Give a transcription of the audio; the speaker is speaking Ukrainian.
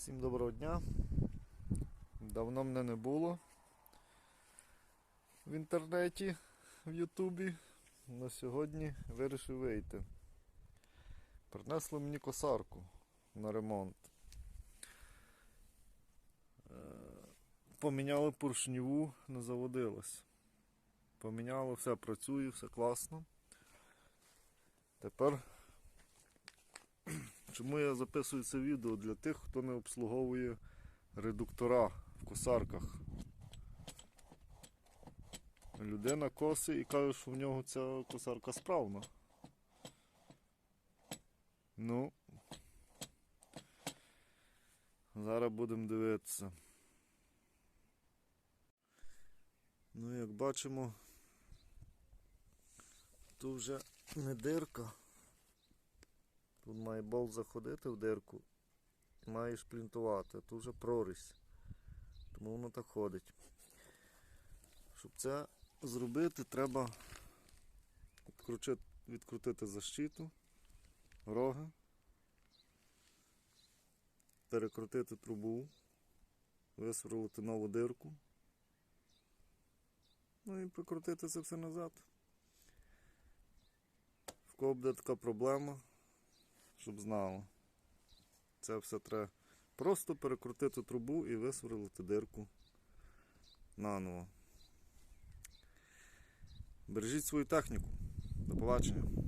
Всім доброго дня. Давно мене не було в інтернеті, в Ютубі. На сьогодні вирішив вийти. Принесли мені косарку на ремонт. Е, Поміняли поршневу, не заводилась. Поміняли, все працює, все класно. Тепер Чому я записую це відео для тих, хто не обслуговує редуктора в косарках. Людина коси і каже, що в нього ця косарка справна. Ну, зараз будемо дивитися. Ну, як бачимо, тут вже не дирка. Має болт заходити в дирку і має шплінтувати, тут вже прорізь. Тому воно так ходить. Щоб це зробити, треба відкручити, відкрутити защиту, роги, перекрутити трубу, висверлити нову дирку. Ну і прикрутити це все назад. В кого буде така проблема, щоб знало. Це все треба просто перекрутити трубу і висверлити дирку наново. Бережіть свою техніку. До побачення.